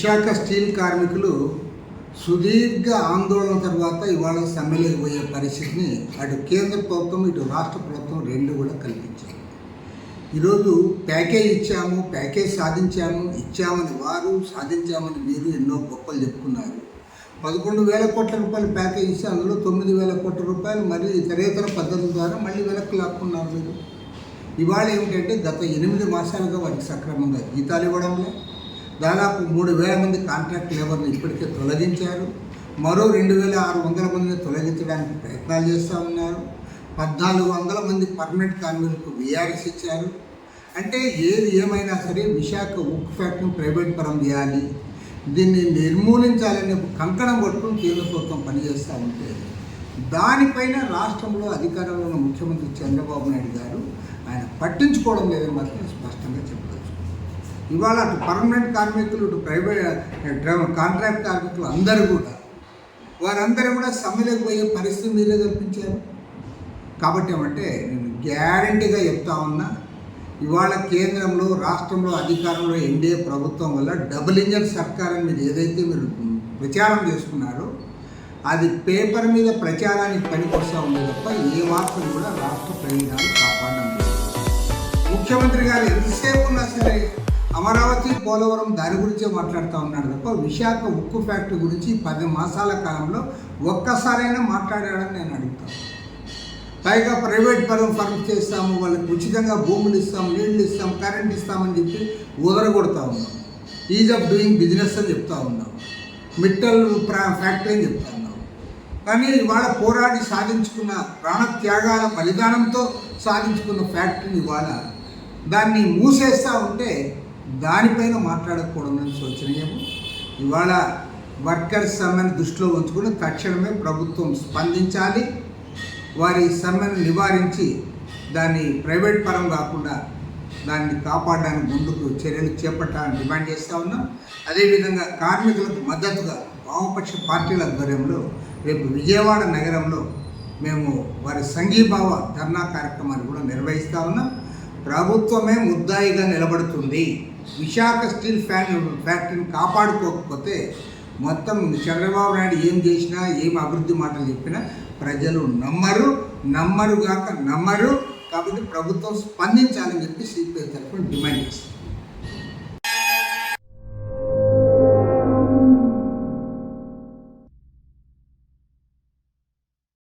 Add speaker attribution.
Speaker 1: Visakha steel కార్మికులు సుదీర్ఘ ఆందోళన తర్వాత ఇవాళ సమ్మెలోకి పోయే పరిస్థితిని అటు కేంద్ర ప్రభుత్వం ఇటు రాష్ట్ర ప్రభుత్వం రెండు కూడా కల్పించాయి. ఈరోజు ప్యాకేజ్ ఇచ్చాము ప్యాకేజ్ సాధించాము ఇచ్చామని వారు సాధించామని వీరు ఎన్నో గొప్పలు చెప్పుకున్నారు. పదకొండు వేల కోట్ల రూపాయలు ప్యాకేజ్ ఇస్తే అందులో తొమ్మిది వేల కోట్ల రూపాయలు మరియు ఇతరేతర పద్ధతుల ద్వారా మళ్ళీ వెనక్కి లాక్కున్నారు మీరు. ఇవాళ ఏమిటంటే గత ఎనిమిది మాసాలుగా వారికి సక్రమంగా జీతాలు ఇవ్వడంలో దాదాపు మూడు వేల మంది కాంట్రాక్ట్ లేబర్ని ఇప్పటికే తొలగించారు. మరో రెండు వేల ఆరు వందల మందిని తొలగించడానికి ప్రయత్నాలు చేస్తూ ఉన్నారు. పద్నాలుగు వందల మంది పర్మనెంట్ కార్మికులకు విఆర్ఎస్ ఇచ్చారు. అంటే ఏది ఏమైనా సరే విశాఖ ఉక్కు ఫ్యాక్టరీని ప్రైవేట్ పరం చేయాలి దీన్ని నిర్మూలించాలనే కంకణం పట్టుకుని కేంద్ర ప్రభుత్వం పనిచేస్తూ ఉంటే దానిపైన రాష్ట్రంలో అధికారంలో ఉన్న ముఖ్యమంత్రి చంద్రబాబు నాయుడు గారు ఆయన పట్టించుకోవడం లేదని మాత్రం స్పష్టంగా చెప్పవచ్చు. ఇవాళ అటు పర్మనెంట్ కార్మికులు ఇటు ప్రైవేట్ కాంట్రాక్ట్ కార్మికులు అందరూ కూడా వారందరూ కూడా సమ్మెలకు పోయే పరిస్థితి మీరే కల్పించారు. కాబట్టి ఏమంటే నేను గ్యారంటీగా చెప్తా ఉన్నా ఇవాళ కేంద్రంలో రాష్ట్రంలో అధికారంలో ఎన్డీఏ ప్రభుత్వం వల్ల డబుల్ ఇంజన్ సర్కార్ అని మీరు ఏదైతే మీరు ప్రచారం చేసుకున్నారో అది పేపర్ మీద ప్రచారానికి పనికొస్తా ఉంది తప్ప ఏ మాత్రం కూడా రాష్ట్ర ప్రయోజనాలు కాపాడడం లేదు. ముఖ్యమంత్రి గారు ఎంతసేపు ఉన్నా సరే అమరావతి పోలవరం దాని గురించే మాట్లాడుతూ ఉన్నాడు తప్ప విశాఖ ఉక్కు ఫ్యాక్టరీ గురించి పది మాసాల కాలంలో ఒక్కసారైనా మాట్లాడాడని నేను అడుగుతాను పైగా ప్రైవేట్ పరం ఫర్మ్ చేస్తాము వాళ్ళకి ఉచితంగా భూములు ఇస్తాం నీళ్ళు ఇస్తాం కరెంట్ ఇస్తామని చెప్పి ఉదరగొడతా ఉన్నాం. ఈజ్ ఆఫ్ డూయింగ్ బిజినెస్ అని చెప్తా ఉన్నాం. మిట్టల్ ఫ్యాక్టరీ అని చెప్తా ఉన్నాం. కానీ ఇవాళ పోరాడి సాధించుకున్న ప్రాణత్యాగాల బలిదానంతో సాధించుకున్న ఫ్యాక్టరీని ఇవాళ దాన్ని మూసేస్తూ ఉంటే దానిపైన మాట్లాడకపోవడం అనేది ఇవాళ వర్కర్స్ సమ్మెను దృష్టిలో ఉంచుకుని తక్షణమే ప్రభుత్వం స్పందించాలి. వారి సమ్మెను నివారించి దాన్ని ప్రైవేట్ పరం కాకుండా దాన్ని కాపాడడానికి ముందుకు చర్యలు చేపట్టాలని డిమాండ్ చేస్తూ ఉన్నాం. అదేవిధంగా కార్మికులకు మద్దతుగా వామపక్ష పార్టీల ఆధ్వర్యంలో రేపు విజయవాడ నగరంలో మేము వారి సంఘీభావ ధర్నా కార్యక్రమాన్ని కూడా నిర్వహిస్తూ ఉన్నాం. ప్రభుత్వమే ముద్దాయిగా నిలబడుతుంది. విశాఖ స్టీల్ ఫ్యాన్ ఫ్యాక్టరీని కాపాడుకోకపోతే మొత్తం చంద్రబాబు నాయుడు ఏం చేసినా ఏం అభివృద్ధి మాటలు చెప్పినా ప్రజలు నమ్మరు నమ్మరు కాక నమ్మరు. కాబట్టి ప్రభుత్వం స్పందించాలని చెప్పి సిపిఐ తరఫున డిమాండ్ చేస్తుంది.